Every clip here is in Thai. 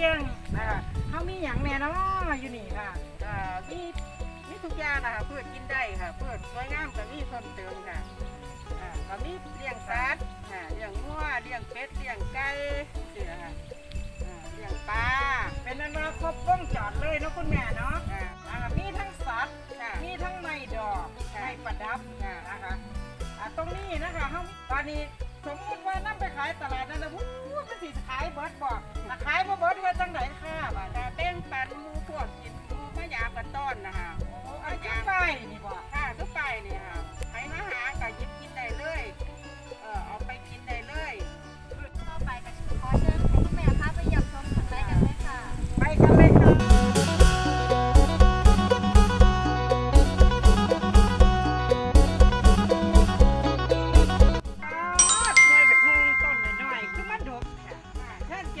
กิจพอเพียงนะคะเฮามีหยังแน่เนาะอยู่นี่ค่ะอ่ามีมีทุกอย่างนะคะเพื่อกินได้ค่ะเพื่อสวยงามก็มีเพิ่มเติมค่ะอ่าก็มีเลี้ยงสัตว์ค่ะเลี้ยงงัวเลี้ยงเป็ดเลี้ยงไก่นี่นะคะอ่าเลี้ยงปลาเป็นอันว่าครบวงจรเลยเนาะคุณแม่เนาะค่ะอ่ามีทั้งสัตว์ค่ะมีทั้งไม้ดอกค่ะไม้ประดับค่ะนะคะอ่าตรงนี้นะคะเฮาตอนนี้สมมติว่านํไปขายตลาดนั่นนะวู้มันสิขายเบิดบ่ถ้าขายบ่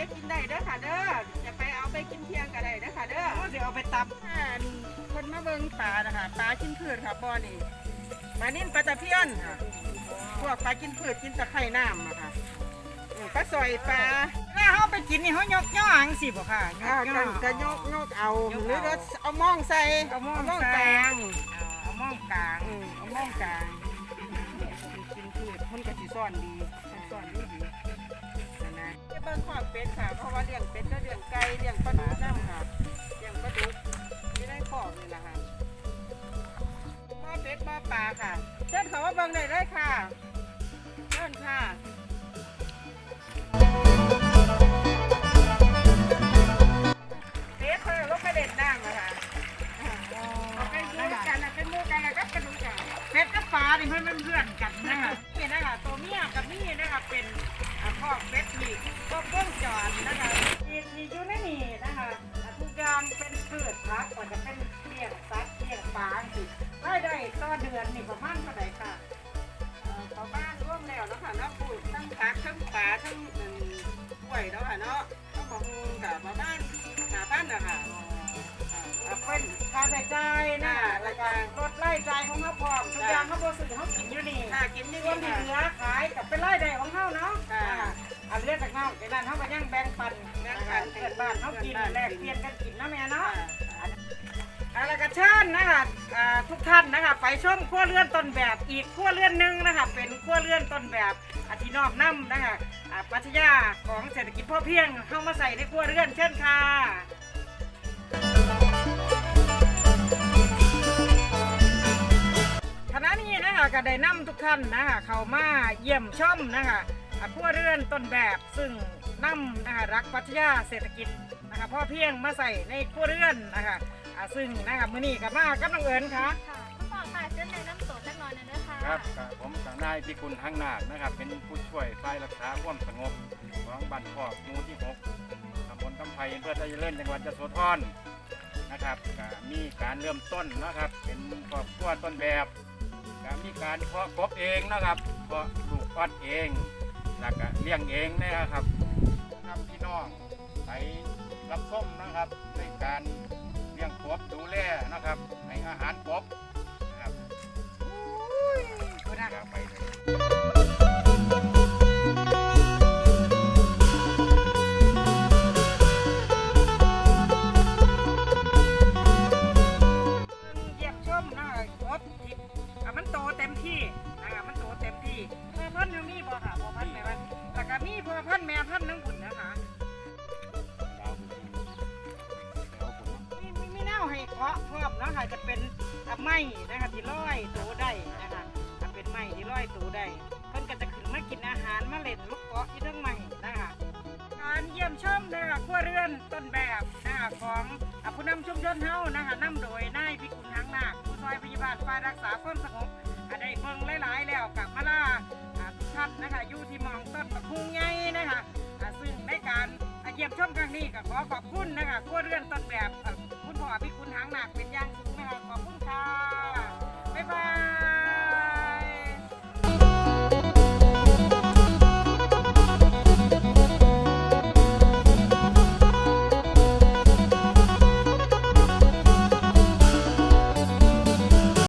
ก็บกินได้เด้อค่ะเด้อจะไปเอาไปกินเที่ยงก็ได้เด้อค่ะเด้อเดี๋ยวเอาไปตำอ่าคนมาเบิ่งปลานะคะปลากินพืชค่ะบ่อนี่ปลานิ่นปลาตะเพียนค่ะพวกปลากินพืชกินตะไคร่น้ำอะค่ะอืมปลาสอยปลาถ้าเขาไปกินนี่เขายกย่อหังสิบ่ค่ะยอ่ากย่กัอนก็ยกยกเอายกเอาหรือเราเอามองใส่เอาหม้องมองใส่กลางเอาหม้องกลางอืมเอามองกลางกินพืชมันก็สิซ่อนดีมันซ่อนดีดีนั่นนะจะเบิ่งขอบเป็ดค่ะ เพราะว่าเลี้ยงเป็ดก็เลี้ยงไก่เลี้ยงปลาดุกน้ำค่ะเลี้ยงปลาดุกไม่ได้ขอบนี่แหละค่ะหม้อเป็ดหม้อปลาค่ะเชิญเขามาเบิ่งได้เลยค่ะเชิญค่ะเด็กเขาลงไปเล่นน้ำนะคะเอาไปดูกันนะเป็นหมูกันแล้วก็กระดูกกันเป็ดกับปลานี่เพื่อนเพื่อนกันนะคะนี่นะคะตัวเมียกับนี่นะคะเป็น อ่าพ่อเป็ดที่ก็เบื้องจรนะคะที่ที่อยู่ในนี่นะคะอ่าทุกอย่างเป็นพืชผักกว่าจะเป็นเลี้ยงสัตว์เลี้ยงปลาสิรายได้ต่อเดือนนี่ประมาณเท่าไหร่ค่ะเอ่อพอบ้านร่วมแล้วเนาะค่ะเนาะปลูกทั้งผักทั้งปลาทั้งเอิ่มกล้วยเนาะค่ะเนาะทั้งมะฮูกับมาบ้านหาบ้านนะคะอ่าเป็นค่าใช้จ่ายนะแล้วก็ลดรายจ่ายของเขาพร้อมทุกอย่างเขาบริสุทธิ์เขากินอยู่นี่ค่ะกินนี่ส่วนที่ค่ะเหลือขายกับเป็นรายได้ของเขาเนาะค่ะ อันเลือดจากน้องจากนั้นเขาก็ยังแบ่งปันแบ่งนะปัคะนเพื่อนบ้านเขากินแลกเปลี่ยนกันกินนะแม่เนาะค่ะเอาละกระเชิญนะคะทุกท่านนะคะไปชมขั้วเลื่อนต้นแบบอีกขั้วเลื่อนหนึ่งนะคะเป็นขั้วเลื่อนต้นแบบอาทินอบน้ำนะคะปัชญาของเศรษฐกิจพ่อเพียงเข้ามาใส่ในขั้วเลื่อนเช่นค่ะคณะนี้นะคะก็ได้นำทุกท่านนะคะเข้ามาเยี่ยมชมนะคะ อ่าผู้เรือนต้นแบบซึ่งนำนะคะรักปรัชญาเศรษฐกิจนะคะพ่อเพียงมาใส่ในผู้เรือนนะคะอ่าซึ่งนะคะมื้อนี้กับมากับน้องเอิญค่ะค่ะคุณพ่อค่ะเชิญในน้ำตกจักหน่อยหน่อยด้วยค่ะครับกับผมกับนายพิกุลทั้งนาคนะครับ เป็นผู้ช่วยฝ่ายรักษาความสงบของบ้านพอกหมู่ที่6ตำบลกำไพอำเภอตะเยเล่นจังหวัดยะโสธรนะครับก็มีการเริ่มต้นนะครับ เป็นครอบครัวต้นแบบก็มีการเพาะกบเองนะครับเพาะลูกปัดเอง แล้วก็เลี้ยงเองนะครับนำพี่น้องไปรับส้มนะครับในการเลี้ยงกบดูแลนะครับให้อาหารกบ เกาะพร้อมนะคะจะเป็นไม้นะคะที่ร้อยตัวได้นะคะอะเป็นไม้ที่ร้อยตัวได้เพิ่นก็จะขึ้นมากินอาหารมาเล่นมาเกาะอยู่ทั้งไม้นะคะการเยี่ยมชมนะคะครัวเรือนต้นแบบนะคะของอะผู้นำชุมชนเฮานะคะนำโดยนายพิกุลทั้งนาคผู้ช่วยพยาบาลฝ่ายรักษาความสงบได้เบิ่งหลายๆ แล้วกับมาล่าอะทุกท่านนะคะอยู่ที่มองต้นตะคุงใหญ่นะคะซึ่งในการเยี่ยมชมครั้งนี้ก็ขอขอบคุณนะคะครัวเรือนต้นแบบ